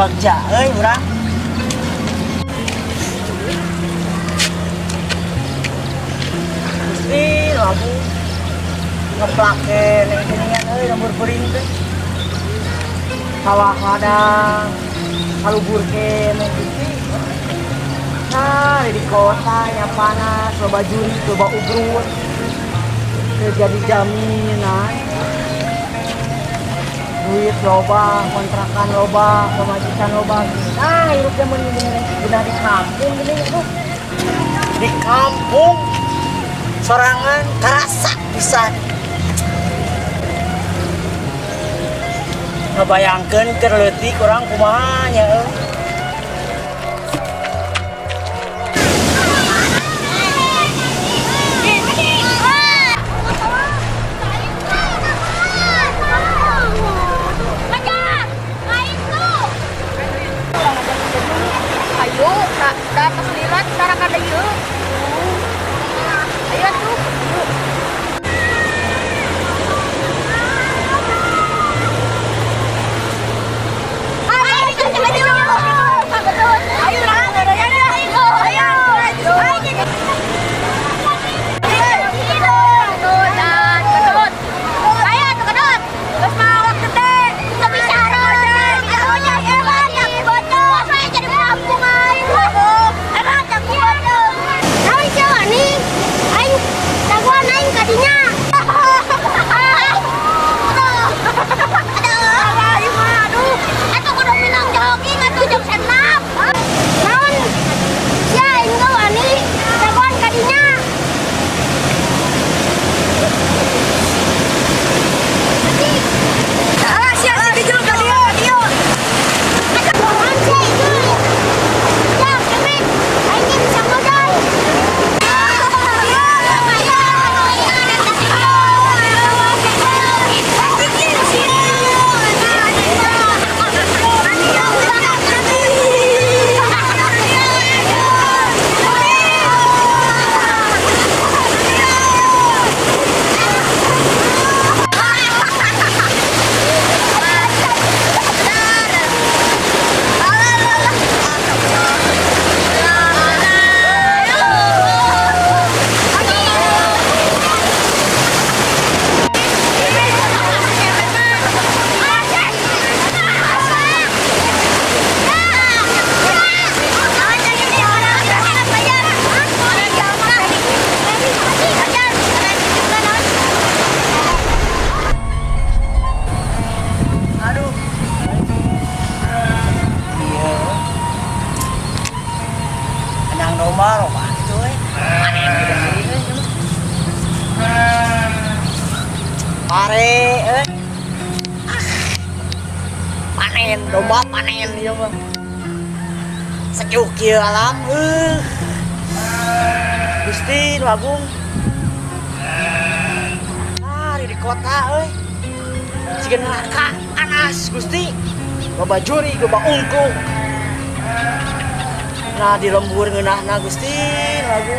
bagja euy urang. Gusti lagu ngeplak ke ning ginian euy lembur beuring teh. Sawah ladang. Salubur ke ning Nah, di kota yang panas, loba juri, loba ugrut, terjadi jaminan, duit loba, kontrakan loba, pemajikan loba. Nah, hidupnya mending benar di kampung gini tuh. Di kampung, sorangan terasa bisa. Ngebayangkan kerletik orang kumanya. Eh. Dapat lihat cara kada yuk. Eh. Ah. Panen domba panen ya mah. Sejuk kieu alam eh. Gusti Agung. Ah, di kota euy. Jika neraka panas Gusti loba juri loba ungkung nah di lembur ngeunahna Gusti lagu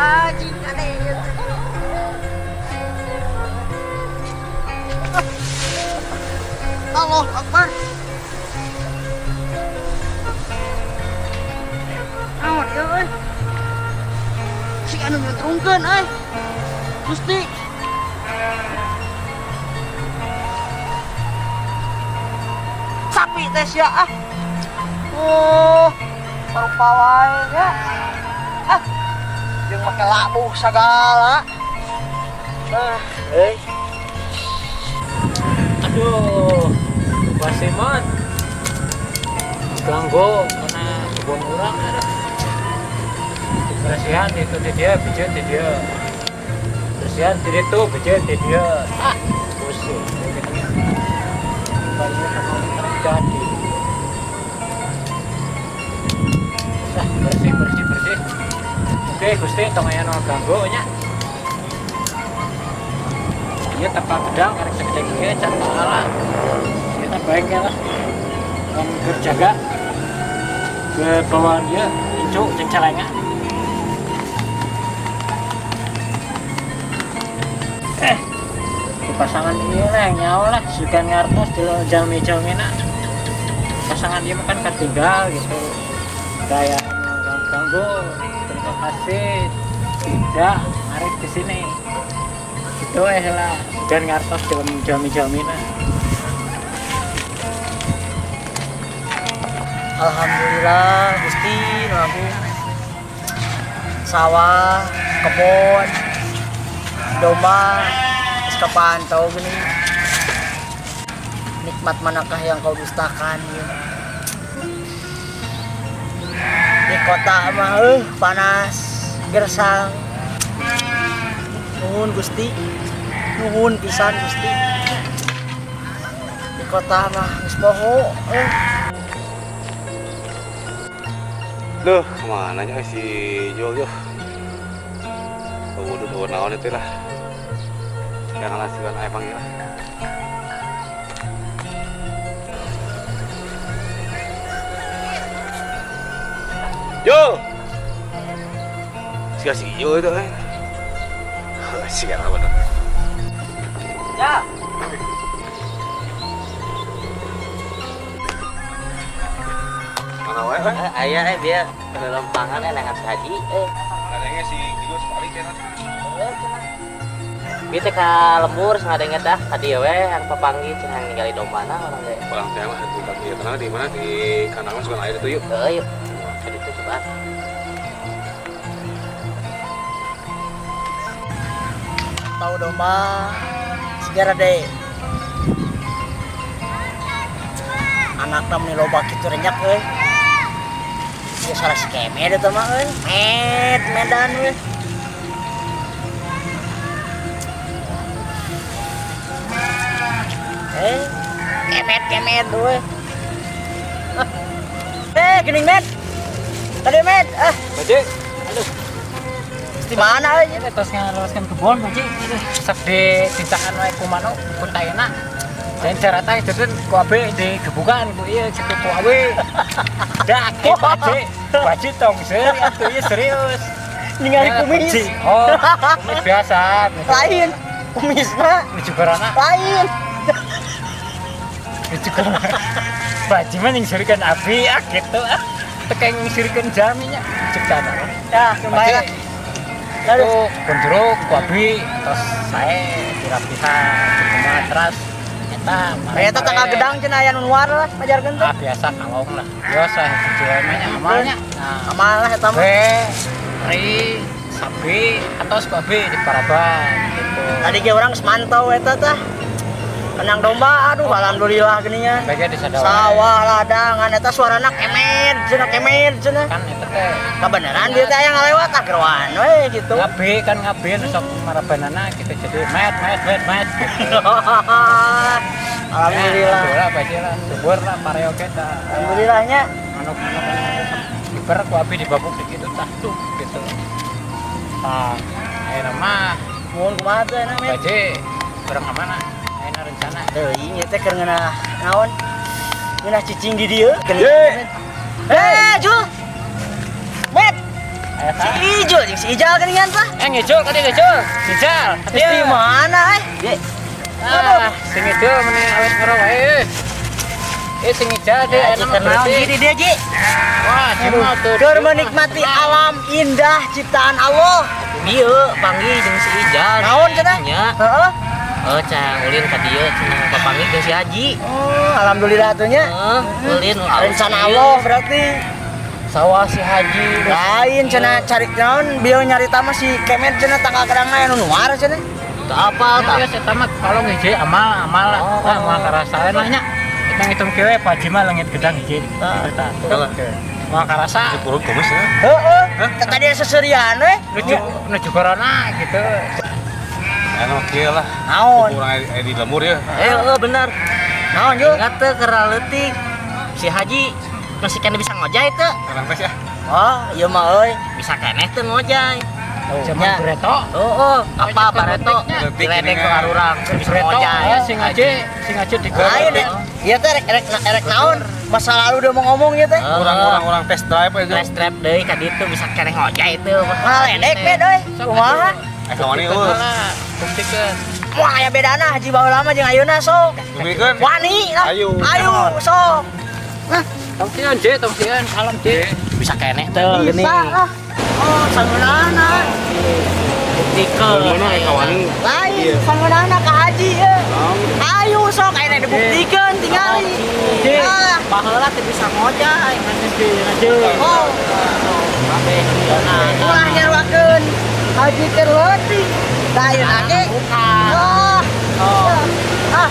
anjing aneh Allah Akbar Si anu nyetrungkeun euy Gusti Sapi teh ah Oh, ya. Ah, Jeung make labuh sagala. Ah, eh. Aduh, pasti mot. Ganggu mana kebun orang ada. Itu di dia, bijak di dia. Bersihan di itu, bijak di dia. Ah, pusing. Banyak terjadi. Nah, bersih. Oke, Gusti, tong aya no ganggu nya. Iya tanpa pedang karek segede gede can ala. Kita baik ya lah. Kan berjaga ke bawah dia incu jeung celengan. Eh, pasangan ini lah yang nyawa lah sukan ngartos di jalmi jalmina. Pasangan dia makan ketinggal gitu. Kayak ganggu, kasih. Tidak, mari ke sini itu eh lah dan ngartos jam jam jamina Alhamdulillah Gusti aku sawah, kebun, domba, kepantau gini. Nikmat manakah yang kau dustakan ya? Di kota mah eh, panas, gersang. Nuhun Gusti. Nuhun pisan Gusti. Di kota mah geus poho eh. Duh, ke mana nya si yo? Wudhu tuh naon itu lah. Yang ngasihkan air panggil. Jul! Si si Jul itu kan. Si kan apa tuh? Ya. Mana wae kan? ayah eh biar lempangan enak saji eh Adanya si Jul sekali kan. kita ke lembur sengaja dah tadi we yang papanggi cenah ningali domba na orang ge Orang saya mah di kaki tenang di mana di kandang suka air itu yuk. eh yuk itu tahu domba segera deh anak namanya loba gitu renyak eh. Ya salah si kemed itu mah eh. Med medan eh. Eh kemed kemed eh. Eh gening med tadi med ah. Baje aduh. Di mana ini terus ngeloloskan kebun baje sak di tintakan wae kumano kuntayana dan cara tay itu ku abe di kebukaan ku iya ceku ku abe. Dah ke baje baje tong seri atuh iya serius. Ningali Ya, kumis. Oh kumis biasa. Lain. Kumis mah ini juga rana lain. Ini juga baje mah yang surikan api. Ah gitu. Ah tekeng surikan jaminya ciptaan ya lah. Itu kunjuruk kuabi terus saya dirapihan di rumah terus kita Kayak tata kagedang cina aya nu luar lah pajarkeun teh. ah biasa kalong lah. Biasa cuemanya amalnya nah Amal lah eta mah. be ri sapi atau kuabi di paraban gitu. Tadi ge urang geus mantau eta tah. Kenang domba aduh alhamdulillah di sadawa Sawah ladangan eta suarana kemed cenah kemed cenah. kan itu teh Kabeneran dia teh aya ngalewat agerwan we gitu. ngabe kan ngabe sok marabanana kita jadi met met met met gitu. Alhamdulillah. Ya, baca lah, subur lah, pareo kita. Alhamdulillahnya Manuk manuk kiper ku api di babuk gitu tah tuh gitu. Tah, ayo nama mun kumaha teh na met. baje kurang ke mana? Ayo rencana. Teuing ieu teh keur ngeunah naon? Ngeunah cicing di dieu. Ye. Eh, Jul. Met, Ayo si jeung si Ijal geuningan tah. Eh ngejol tadi. Ngejol. Geus di mana eh? Ye. Ah, sing ngejol meni awet ngero wae. Eh sing ngejol deh Ya, enak kenal diri dia, Ji. Wah, cuma tuh. Keur menikmati alam indah ciptaan Allah. Dieu panggil jeung si Ijan. Naon cenah? Heeh. Oh, cang ulin ka dieu cenah papanggil jeung si Haji. Oh, alhamdulillah nya. Heeh, ulin Rencana Allah berarti. sawah si Haji. Lain cenah cari naon bieu nyarita mah si Kemet cenah tangga kerangna anu nuar cenah. Teu apal tah. ya saya tamat kalau ngije amal amal lah. Oh. Nah, mau karasa nanya. Kita ngitung kewe Pak Jima langit gedang hiji. Ah. Kita. Mau karasa Purut kumis ya. Heeh. Tadi seserian we. nuju nuju corona gitu. Anu kieu lah. Naon? Kurang aya di lemur ya. Eh, eh bener. Naon Jul? Ingat teh kera leutik. Si Haji masih kena bisa ngojay teh. Kurang tes ya. Oh, ieu mah euy. Bisa keneh teh ngojay. Zaman nya. Greto. Oh, oh, apa Bareto? Diledek ini ke arurang, ngojay. ya sing aja sing aja di Lain ya. Iya teh rek rek rek naon? Masa lalu udah mau ngomong ya teh. Kurang kurang kurang tes drive aja. Flash trap deui ka ditu bisa keneh ngojay teh. Ngaledek we euy. Kumaha? Wah, aya bedana haji baheula mah jeung ayeuna sok. Wani lah. Ayo. Ayo sok. Tongsian je, tongsian alam je. Bisa keneh teh geuning. Bisa lah. Oh, sangeunana. Buktikan. Lain, sangeunana ka haji ya. Ayo sok ayeuna dibuktikan tingali. Ah, baheula teh bisa ngojay, ngan je, je. Oh, ulah nyaruakeun haji teh leutik. Da ayeuna ge. Oh. Ah. Oh,